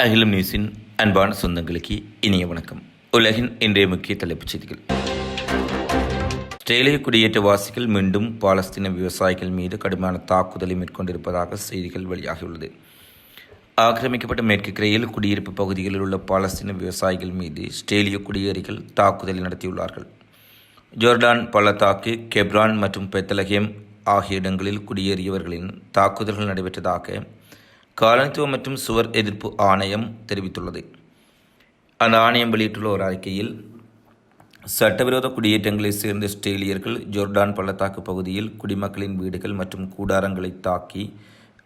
அகிலம் நியூஸின் அன்பான சொந்தங்களுக்கு இனிய வணக்கம். உலகின் இன்றைய முக்கிய தலைப்புச் செய்திகள். ஆஸ்திரேலிய குடியேற்றவாசிகள் மீண்டும் பாலஸ்தீன விவசாயிகள் மீது கடுமையான தாக்குதலை மேற்கொண்டிருப்பதாக செய்திகள் வெளியாகியுள்ளது. ஆக்கிரமிக்கப்பட்ட மேற்கு கிரையில் குடியிருப்பு பகுதிகளில் உள்ள பாலஸ்தீன விவசாயிகள் மீது ஸ்ட்ரேலிய குடியேறிகள் தாக்குதலை நடத்தியுள்ளார்கள். ஜோர்டான் பள்ளத்தாக்கு கெப்ரான் மற்றும் பெத்தலகேம் ஆகிய இடங்களில் குடியேறியவர்களின் தாக்குதல்கள் நடைபெற்றதாக காலனித்துவம் மற்றும் சுவர் எதிர்ப்பு ஆணையம் தெரிவித்துள்ளது. அந்த ஆணையம் வெளியிட்டுள்ள ஒரு அறிக்கையில் சட்டவிரோத குடியேற்றங்களைச் சேர்ந்த ஆஸ்திரேலியர்கள் ஜோர்டான் பள்ளத்தாக்கு பகுதியில் குடிமக்களின் வீடுகள் மற்றும் கூடாரங்களை தாக்கி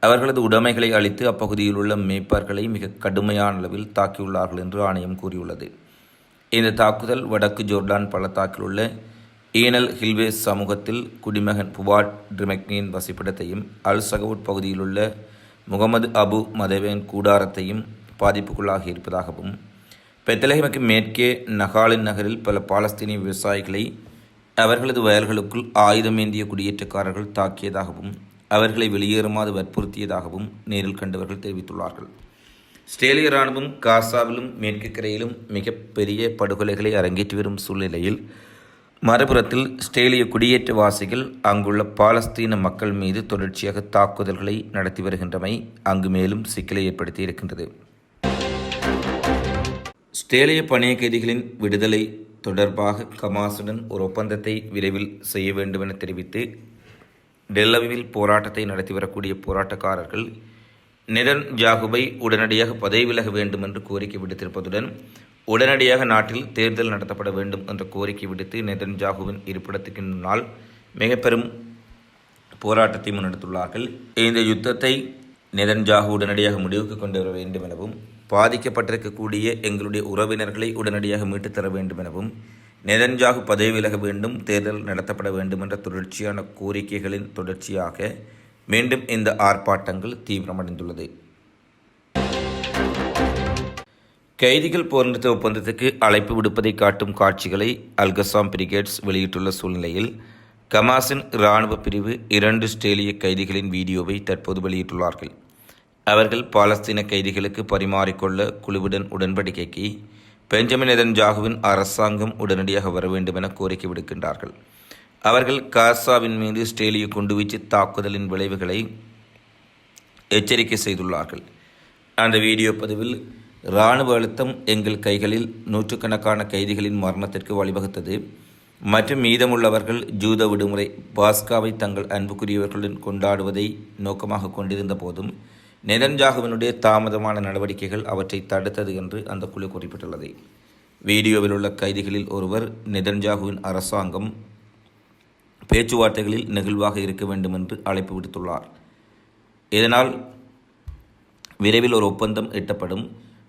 அவர்களது உடைமைகளை அழித்து அப்பகுதியில் உள்ள மேய்ப்பார்களை மிக கடுமையான அளவில் தாக்கியுள்ளார்கள் என்று ஆணையம் கூறியுள்ளது. இந்த தாக்குதல் வடக்கு ஜோர்டான் பள்ளத்தாக்கில் உள்ள ஈனல் ஹில்வேஸ் சமூகத்தில் குடிமகன் புவாட் ட்ரிமெக்னியின் வசிப்பிடத்தையும் அல் சகவுட் பகுதியில் உள்ள முகமது அபு மதவேன் கூடாரத்தையும் பாதிப்புக்குள்ளாகி இருப்பதாகவும் பெத்தலகமுக்கு மேற்கே நகாலின் நகரில் பல பாலஸ்தீனிய விவசாயிகளை அவர்களது வயல்களுக்குள் ஆயுதமேந்திய குடியேற்றக்காரர்கள் தாக்கியதாகவும் அவர்களை வெளியேறுமாறு வற்புறுத்தியதாகவும் நேரில் கண்டவர்கள் தெரிவித்துள்ளார்கள். ஆஸ்திரேலிய இராணுவம் காசாவிலும் மேற்கு கரையிலும் மிகப்பெரிய படுகொலைகளை அரங்கேற்றி வரும் சூழ்நிலையில் மறுபுறத்தில் ஸ்டேலிய குடியேற்றவாசிகள் அங்குள்ள பாலஸ்தீன மக்கள் மீது தொடர்ச்சியாக தாக்குதல்களை நடத்தி வருகின்றமை அங்கு மேலும் சிக்கலை ஏற்படுத்தி இருக்கின்றது. ஸ்டேலிய பணிய கைதிகளின் விடுதலை தொடர்பாக கமாசுடன் ஒரு ஒப்பந்தத்தை விரைவில் செய்ய வேண்டும் என தெரிவித்து டெல்லவிவில் போராட்டத்தை நடத்தி வரக்கூடிய போராட்டக்காரர்கள் நிரன் ஜாகுபை உடனடியாக பதவி விலக வேண்டும் என்று கோரிக்கை விடுத்திருப்பதுடன் உடனடியாக நாட்டில் தேர்தல் நடத்தப்பட வேண்டும் என்ற கோரிக்கை விடுத்து நெதன்ஜாகுவின் இருப்பிடத்துக்கு முன்னால் மிக பெரும் போராட்டத்தை முன்னெடுத்துள்ளார்கள். இந்த யுத்தத்தை நெதன்ஜாகு உடனடியாக முடிவுக்கு கொண்டு வர வேண்டும் எனவும் பாதிக்கப்பட்டிருக்கக்கூடிய எங்களுடைய உறவினர்களை உடனடியாக மீட்டுத் தர வேண்டும் எனவும் நெதன்ஜாகு பதவி விலக வேண்டும் தேர்தல் நடத்தப்பட வேண்டும் என்ற தொடர்ச்சியான கோரிக்கைகளின் தொடர்ச்சியாக மீண்டும் இந்த ஆர்ப்பாட்டங்கள் தீவிரமடைந்துள்ளது. கைதிகள் போர் நிறுத்த ஒப்பந்தத்துக்கு அழைப்பு விடுப்பதை காட்டும் காட்சிகளை அல்கசாம் பிரிகேட்ஸ் வெளியிட்டுள்ள சூழ்நிலையில் கமாசின் இராணுவ பிரிவு இரண்டு ஆஸ்திரேலிய கைதிகளின் வீடியோவை தற்போது வெளியிட்டுள்ளார்கள். அவர்கள் பாலஸ்தீன கைதிகளுக்கு பரிமாறிக்கொள்ள குழுவுடன் உடன்படிக்கைக்கு பெஞ்சமின் எதன் ஜாகுவின் அரசாங்கம் உடனடியாக வர வேண்டும் என கோரிக்கை விடுக்கின்றார்கள். அவர்கள் காசாவின் மீது ஆஸ்திரேலிய குண்டுவீச்சு தாக்குதலின் விளைவுகளை எச்சரிக்கை செய்துள்ளார்கள். அந்த வீடியோ பதிவில் இராணுவ அழுத்தம் எங்கள் கைகளில் நூற்றுக்கணக்கான கைதிகளின் மரணத்திற்கு வழிவகுத்தது. மற்றும் மீதமுள்ளவர்கள் ஜூத விடுமுறை பாஸ்காவை தங்கள் அன்புக்குரியவர்களுடன் கொண்டாடுவதை நோக்கமாக கொண்டிருந்த போதும் நெதன்ஜாகுவினுடைய தாமதமான நடவடிக்கைகள் அவற்றை தடுத்தது என்று அந்த குழு குறிப்பிட்டுள்ளது. வீடியோவில் உள்ள கைதிகளில் ஒருவர் நெதன்ஜாகுவின் அரசாங்கம் பேச்சுவார்த்தைகளில் நெகிழ்வாக இருக்க வேண்டும் என்று அழைப்பு விடுத்துள்ளார். இதனால் விரைவில் ஒரு ஒப்பந்தம் எட்டப்படும்.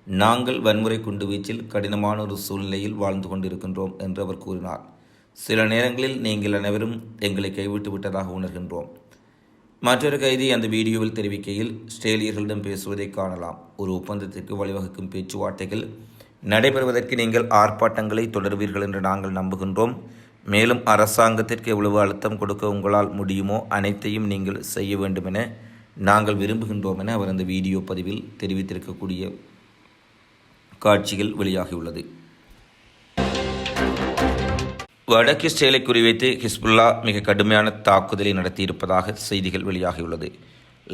நாங்கள் வன்முறை குண்டுவீச்சில் கடினமான ஒரு சூழ்நிலையில் வாழ்ந்து கொண்டிருக்கின்றோம் என்று அவர் கூறினார். சில நேரங்களில் நீங்கள் அனைவரும் எங்களை கைவிட்டு விட்டதாக உணர்கின்றோம். மற்றொரு கைதி அந்த வீடியோவில் தெரிவிக்கையில் ஸ்ட்ரேலியர்களிடம் பேசுவதை காணலாம். ஒரு ஒப்பந்தத்திற்கு வழிவகுக்கும் பேச்சுவார்த்தைகள் நடைபெறுவதற்கு நீங்கள் ஆர்ப்பாட்டங்களை தொடர்வீர்கள் என்று நாங்கள் நம்புகின்றோம். மேலும் அரசாங்கத்திற்கு எவ்வளவு அழுத்தம் கொடுக்க உங்களால் முடியுமோ அனைத்தையும் நீங்கள் செய்ய வேண்டும் என நாங்கள் விரும்புகின்றோம் என அவர் அந்த வீடியோ பதிவில் தெரிவித்திருக்கக்கூடிய காட்சிகள் வெளியாகியுள்ளது. வடக்கு இஸ்ரேலை குறிவைத்து ஹிஸ்புல்லா மிக கடுமையான தாக்குதலை நடத்தியிருப்பதாக செய்திகள் வெளியாகியுள்ளது.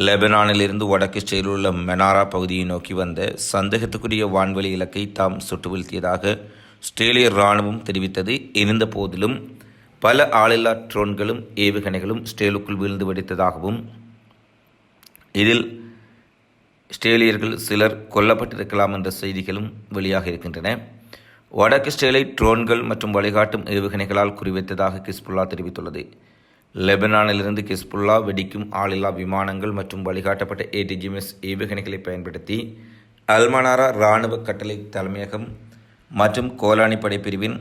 லெபனானிலிருந்து வடக்கு இஸ்ரேலில் உள்ள மெனாரா பகுதியை நோக்கி வந்த சந்தேகத்துக்குரிய வான்வெளி இலக்கை தாம் சுட்டு வீழ்த்தியதாக ஸ்ட்ரேலிய இராணுவம் தெரிவித்தது. இருந்த போதிலும் பல ஆளில்லா ட்ரோன்களும் ஏவுகணைகளும் இஸ்ரேலுக்குள் வீழ்ந்து வெடித்ததாகவும் இதில் ஸ்ட்ரேலியர்கள் சிலர் கொல்லப்பட்டிருக்கலாம் என்ற செய்திகளும் வெளியாக இருக்கின்றன. வடக்கு இஸ்ரேலை ட்ரோன்கள் மற்றும் வழிகாட்டும் ஏவுகணைகளால் குறிவைத்ததாக கிஸ்புல்லா தெரிவித்துள்ளது. லெபனானிலிருந்து கிஸ்புல்லா வெடிக்கும் ஆளில்லா விமானங்கள் மற்றும் வழிகாட்டப்பட்ட ஏடிஜிஎம்எஸ் ஏவுகணைகளை பயன்படுத்தி அல்மனாரா இராணுவ கட்டளை தலைமையகம் மற்றும் கோலானி படைப்பிரிவின்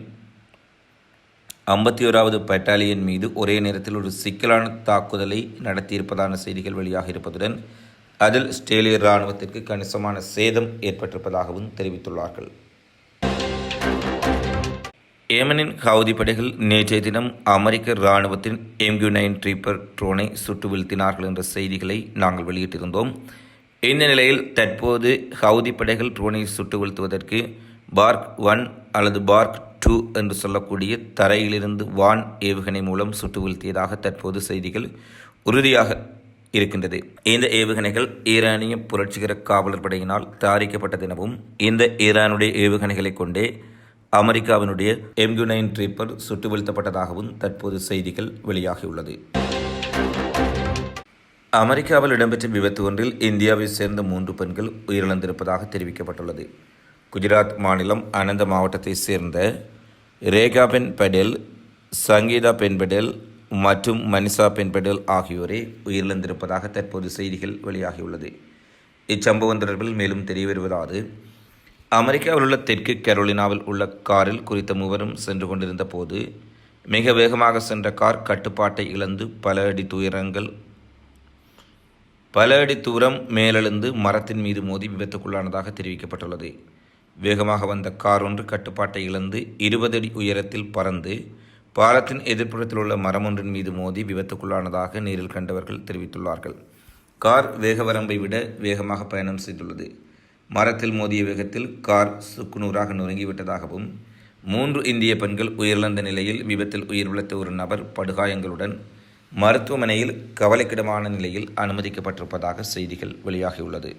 ஐம்பத்தி ஓராவது பட்டாலியன் மீது ஒரே நேரத்தில் ஒரு சிக்கலான தாக்குதலை நடத்தியிருப்பதான செய்திகள் வெளியாக இருப்பதுடன் அதில் ஸ்டேலிய இராணுவத்திற்கு கணிசமான சேதம் ஏற்பட்டிருப்பதாகவும் தெரிவித்துள்ளார்கள். ஏமனின் ஹவுதி படைகள் நேற்றைய தினம் அமெரிக்க இராணுவத்தின் எம்யூ நைன் ட்ரீப்பர் ட்ரோனை சுட்டு வீழ்த்தினார்கள் என்ற செய்திகளை நாங்கள் வெளியிட்டிருந்தோம். இந்த நிலையில் தற்போது ஹவுதி படைகள் ட்ரோனை சுட்டு வீழ்த்துவதற்கு பார்க் ஒன் அல்லது பார்க் டூ என்று சொல்லக்கூடிய தரையிலிருந்து வான் ஏவுகணை மூலம் சுட்டு வீழ்த்தியதாக தற்போது செய்திகள் உறுதியாக இருக்கின்றது. இந்த ஏவுகணைகள் ஈரானிய புரட்சிகர காவலர் படையினால் தயாரிக்கப்பட்டதெனவும் இந்த ஈரானுடைய ஏவுகணைகளை கொண்டே அமெரிக்காவினுடைய எம்யூ நைன் ட்ரீப்பர் சுட்டு வீழ்த்தப்பட்டதாகவும் தற்போது செய்திகள் வெளியாகியுள்ளது. அமெரிக்காவில் இடம்பெற்ற விபத்து ஒன்றில் இந்தியாவை சேர்ந்த மூன்று பெண்கள் உயிரிழந்திருப்பதாக தெரிவிக்கப்பட்டுள்ளது. குஜராத் மாநிலம் அனந்த மாவட்டத்தைச் சேர்ந்த ரேகா பென் படேல் சங்கீதா பென் படேல் மற்றும் மனிஷா பென் ஆகியோரே உயிரிழந்திருப்பதாக தற்போது செய்திகள் வெளியாகியுள்ளது. இச்சம்பவம் தொடர்பில் மேலும் தெரிய வருவதாவது அமெரிக்காவில் உள்ள தெற்கு கரோலினாவில் உள்ள காரில் குறித்த மூவரும் சென்று கொண்டிருந்த போது மிக வேகமாக சென்ற கார் கட்டுப்பாட்டை இழந்து பல அடி துயரங்கள் பல அடி தூரம் மேலெழுந்து மரத்தின் மீது மோதி விபத்துக்குள்ளானதாக தெரிவிக்கப்பட்டுள்ளது. வேகமாக வந்த கார் ஒன்று கட்டுப்பாட்டை இழந்து இருபது அடி உயரத்தில் பறந்து பாலத்தின் எதிர்ப்புறத்தில் உள்ள மரம் ஒன்றின் மீது மோதி விபத்துக்குள்ளானதாக நேரில் கண்டவர்கள் தெரிவித்துள்ளார்கள். கார் வேக வரம்பை விட வேகமாக பயணம் செய்துள்ளது. மரத்தில் மோதிய வேகத்தில் கார் சுக்குநூறாக நொறுங்கிவிட்டதாகவும் மூன்று இந்திய பெண்கள் உயிரிழந்த நிலையில் விபத்தில் உயிர் உழைத்த ஒரு நபர் படுகாயங்களுடன் மருத்துவமனையில் கவலைக்கிடமான நிலையில் அனுமதிக்கப்பட்டிருப்பதாக செய்திகள் வெளியாகியுள்ளது.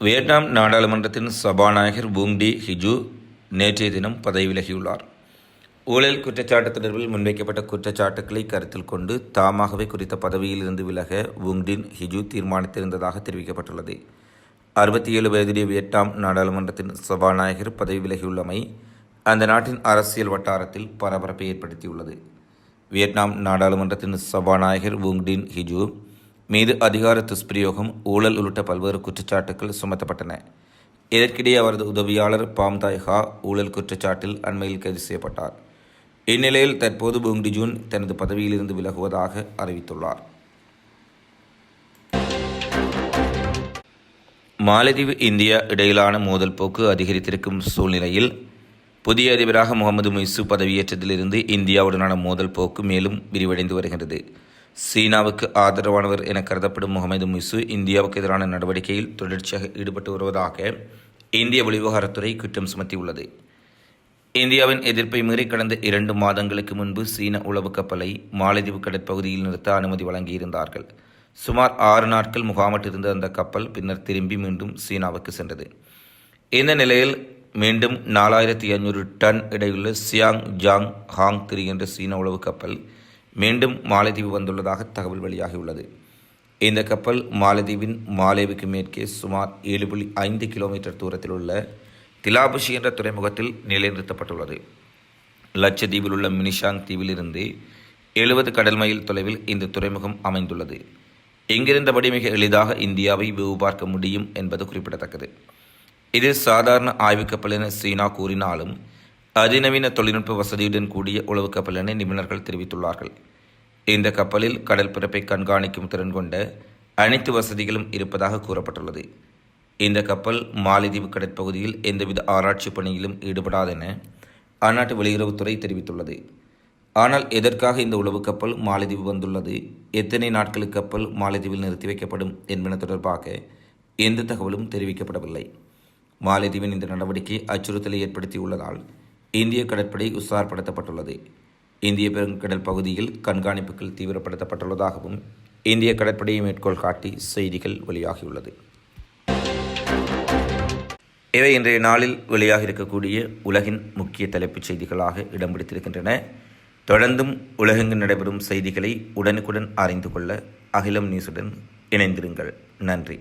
வியட்நாம் நாடாளுமன்றத்தின் சபாநாயகர் பூங்டி ஹிஜு நேற்றைய தினம் பதவி விலகியுள்ளார். ஊழல் குற்றச்சாட்டு தொடர்பில் முன்வைக்கப்பட்ட குற்றச்சாட்டுக்களை கருத்தில் கொண்டு தாமாகவே குறித்த பதவியிலிருந்து விலக வுங்டின் ஹிஜு தீர்மானித்திருந்ததாக தெரிவிக்கப்பட்டுள்ளது. அறுபத்தி ஏழு வயதுடைய வியட்நாம் நாடாளுமன்றத்தின் சபாநாயகர் பதவி விலகியுள்ளமை அந்த நாட்டின் அரசியல் வட்டாரத்தில் பரபரப்பை ஏற்படுத்தியுள்ளது. வியட்நாம் நாடாளுமன்றத்தின் சபாநாயகர் வுங்டின் ஹிஜு மீது அதிகார துஷ்பிரயோகம் ஊழல் உள்ளிட்ட பல்வேறு குற்றச்சாட்டுகள் சுமத்தப்பட்டன. இதற்கிடையே அவரது உதவியாளர் பாம்தாய் ஹா ஊழல் குற்றச்சாட்டில் அண்மையில் கைது செய்யப்பட்டார். இந்நிலையில் தற்போது புங்டி ஜூன் தனது பதவியிலிருந்து விலகுவதாக அறிவித்துள்ளார். மாலத்தீவு இந்தியா இடையிலான மோதல் போக்கு அதிகரித்திருக்கும் சூழ்நிலையில் புதிய அதிபராக முகமது முய்சு பதவியேற்றதிலிருந்து இந்தியாவுடனான மோதல் போக்கு மேலும் விரிவடைந்து வருகின்றது. சீனாவுக்கு ஆதரவானவர் என கருதப்படும் முகமது மிசு இந்தியாவுக்கு எதிரான நடவடிக்கையில் தொடர்ச்சியாக ஈடுபட்டு வருவதாக இந்திய வெளிவிவகாரத்துறை குற்றம் சுமத்தியுள்ளது. இந்தியாவின் எதிர்ப்பை மீறி கடந்த இரண்டு மாதங்களுக்கு முன்பு சீன உளவு கப்பலை மாலத்தீவு கடற்பகுதியில் நிறுத்த அனுமதி வழங்கியிருந்தார்கள். சுமார் ஆறு நாட்கள் முகாமிட்டிருந்த அந்த கப்பல் பின்னர் திரும்பி மீண்டும் சீனாவுக்கு சென்றது. இந்த நிலையில் மீண்டும் நாலாயிரத்தி ஐநூறு டன் இடையுள்ள சியாங் ஜாங் ஹாங் த்ரீ என்ற சீன உளவு கப்பல் மீண்டும் மாலத்தீவு வந்துள்ளதாக தகவல் வெளியாகியுள்ளது. இந்த கப்பல் மாலத்தீவின் மாலேவுக்கு மேற்கே சுமார் ஏழு புள்ளி ஐந்து கிலோமீட்டர் தூரத்தில் உள்ள திலாபுஷி என்ற துறைமுகத்தில் நிலைநிறுத்தப்பட்டுள்ளது. லட்சத்தீவில் உள்ள மினிஷாங் தீவிலிருந்து எழுபது கடல் மைல் தொலைவில் இந்த துறைமுகம் அமைந்துள்ளது. இங்கிருந்தபடி மிக எளிதாக இந்தியாவை வெவு பார்க்க முடியும் என்பது குறிப்பிடத்தக்கது. இது சாதாரண ஆய்வு கப்பல் என சீனா கூறினாலும் அதிநவீன தொழில்நுட்ப வசதியுடன் கூடிய உளவு கப்பல் என நிபுணர்கள் தெரிவித்துள்ளார்கள். இந்த கப்பலில் கடல் பிறப்பை கண்காணிக்கும் திறன் கொண்ட அனைத்து வசதிகளும் இருப்பதாக கூறப்பட்டுள்ளது. இந்த கப்பல் மாலைதீவு கடற்பகுதியில் எந்தவித ஆராய்ச்சி பணியிலும் ஈடுபடாதென அந்நாட்டு வெளியுறவுத்துறை தெரிவித்துள்ளது. ஆனால் எதற்காக இந்த உளவு கப்பல் மாலைதீவு வந்துள்ளது? எத்தனை நாட்களுக்கு கப்பல் மாலைதீவில் நிறுத்தி வைக்கப்படும் என்பன தொடர்பாக எந்த தகவலும் தெரிவிக்கப்படவில்லை. மாலைதீவின் இந்த நடவடிக்கை அச்சுறுத்தலை ஏற்படுத்தியுள்ளதால் இந்திய கடற்படை உஷார்படுத்தப்பட்டுள்ளது. இந்திய பெருங்கடல் பகுதியில் கண்காணிப்புகள் தீவிரப்படுத்தப்பட்டுள்ளதாகவும் இந்திய கடற்படையை மேற்கோள் காட்டி செய்திகள் வெளியாகியுள்ளது. இவை இன்றைய நாளில் வெளியாக இருக்கக்கூடிய உலகின் முக்கிய தலைப்புச் செய்திகளாக இடம் பிடித்திருக்கின்றன. தொடர்ந்தும் உலகெங்கு நடைபெறும் செய்திகளை உடனுக்குடன் அறிந்து கொள்ள அகிலம் நியூஸுடன் இணைந்திருங்கள். நன்றி.